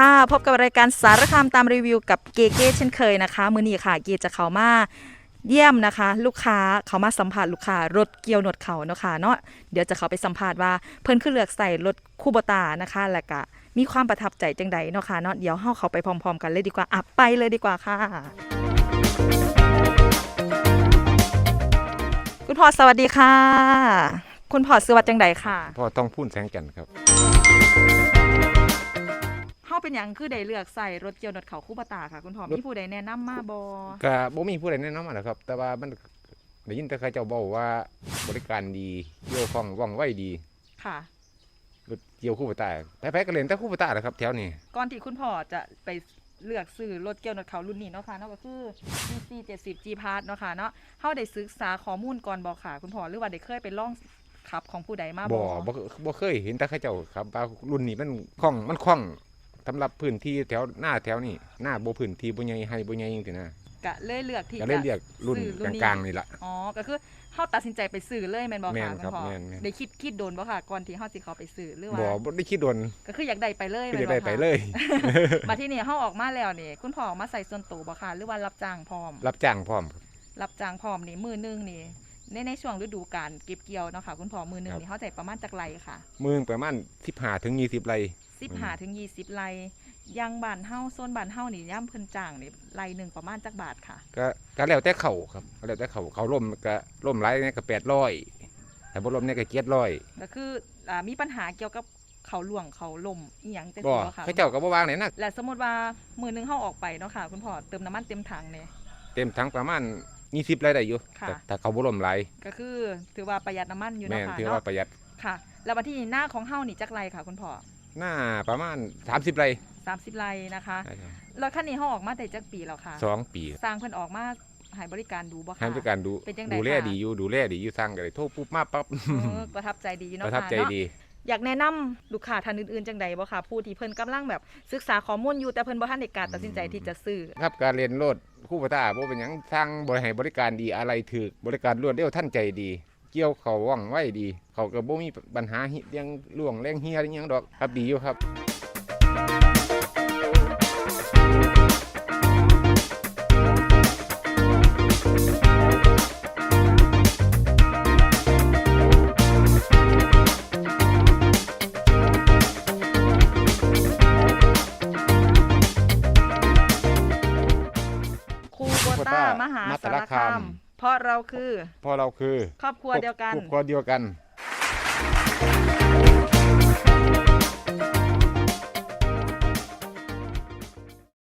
ค่ะพบกับรายการสารคามตามรีวิวกับเกเก้เช่นเคยนะคะ มือนี้ค่ะ เกจะเข้ามาเยี่ยมนะคะ ลูกค้าเขามาสัมผัสลูกค้ารถเกี่ยวหนวดเขาเนาะค่ะเนาะเดี๋ยวจะเขาไปสัมภาษณ์ว่าเพิ่นคือเลือกใส่รถคูโบตานะคะแล้วก็มีความประทับใจจังใดเนาะค่ะเนาะเดี๋ยวเฮาเขาไปพร้อม ๆ กันเลยดีกว่าอะไปเลยดีกว่าค่ะ คุณพ่อสวัสดีค่ะ คุณพ่อซื้อวัสดจังใดค่ะ พ่อต้องพูนแสงจันทร์ครับ เฮาเป็นหยังคือได้เลือกใส่รถเกี่ยวหนวดเขาคูโบตาค่ะ คุณพ่อมีผู้ใดแนะนำมาบ่ก็บ่มีผู้ใดแนะนำมาหรอกครับ แต่ว่ามันได้ยินแต่เขาเจ้าบอกว่าบริการดีเกี่ยวข้องว่องไวดีค่ะรถเกี่ยวคู่ปตาแพ้ๆก็เล่นแต่คู่ปตาแหละครับแถวนี้ก่อนที่คุณพ่อจะไปเลือกซื้อรถเกี่ยวหนวดเขารุ่นนี้เนาะค่ะเนาะก็คือ GC 70 G Pass เนาะค่ะเนาะเฮาได้ศึกษาข้อมูลก่อนบ่ค่ะ คุณพ่อหรือว่าได้เคยไปลองขับของผู้ใดมาบ่บ่บ่บ่เคยเห็นแต่เขาเจ้าครับว่ารุ่นนี้มันคล่องมันคล่อง สำหรับพื้นที่แถวหน้าแถวนี้หน้าบ่พื้นที่บ่ใหญ่ให้บ่ใหญ่จังซี่นะก็เลยเลือกที่ก็เลยเรียกรุ่นซื้อรุ่นนี้กลางๆนี่ล่ะ อ๋อก็คือเฮาตัดสินใจไปซื้อเลยแม่นบ่แม่ค่ะนคุครับณพ่อแม่นแม่น ได้คิดคิดโดนบ่ค่ะก่อนที่เฮาสิเข้าไปซื้อหรือบ่ว่าบ่ได้คิดโดนก็คืออยากได้ไปเลยก็แม่จะนบ่ได้ไปค่ะเลยมาที่นี่เฮาออกมาแล้วนี่คุณพ่อออกมาใส่ส่วนตัวบ่ค่ะหรือว่ารับจ้างพร้อม รับจ้างพร้อมครับรับจ้างพร้อมนี่มือหนึงนี่ ในในช่วงฤดูกาลเก็บเกี่ยวเนาะค่ะคุณพ่อมือหนึงนี่เฮาใจประมาณจักไรค่ะมือประมาณ15ถึง20ไร่15ถึง20ไรยางบ้านเฮาโซนบ้านเฮานี่ย่ํเพิ่นจ้างนี่ไรหนึงประมาณจักบาทค่ะ ก็ก็แล้วแต่เขาครับก็แล้วแต่เขาเขาล่มก็ล่มหลายเนี่ยก็800แต่บ่ล่มเนี่ยก็700ก็คืออ่ามีปัญหาเกี่ยวกับเขาหลวงเขาล่มอีหยังจังบ่ซี่บ่ค่ะ เขาเจ้าก็บ่วางไหนนะและสมมุติว่ามือหนึงเฮาออกไปเนาะค่ะ คุณพ่อเติมน้ำมันเต็มถังเนี่ยเต็มทั้งประมาณ 20ไร่ได้อยู่ค่ะ แต่แต่เขาบ่ล่มหลายก็คือถือว่าประหยัดน้ำมันอยู่แม่เนาะนค่ะถือเนาะว่าประหยัดค่ะ แล้ววันที่หน้าของเฮานี่จักไรค่ะคุณพ่อหน้าประมาณ 30ไร่30ไรนะคะรถคันนี้เฮาออกมาแต่จักปีแล้วค่ะ สองปีสร้างเพิ่นออกมาให้บริการดูบ่คะให้บริการดูเป็นจังใดดูแลคะ ดีอยู่ดูแลดีอยู่สร้างก็ได้โทรปุ๊บมาปั๊บเออประทับใจดีปเนาะระทับค่ะใจเนาะดี อยากแนะนำลูกค้าท่านอื่นๆจังใดบ่ค่ะผู้ที่เพิ่นกำลังแบบศึกษาข้อมูลอยู่แต่เพิ่นบ่ทันได้กล้ารตัดสินใจที่จะซื้อ ครับการเรียนรถ คู่ปตาบ่เป็นหยังทางบริหารบริการดีอะไรถือบริการรวดเร็วท่านใจดี เกี่ยวเขาว่องไวดี เขาก็บ่มีปัญหาเรื่องล่วงแรงเฮียอหยังดอกครับดีอยู่ครับ คูโบต้ามหาสารคามเพราะเราคือ เพอเราคือครอบครัวเดียวกัน ครอบครัวเดียวกัน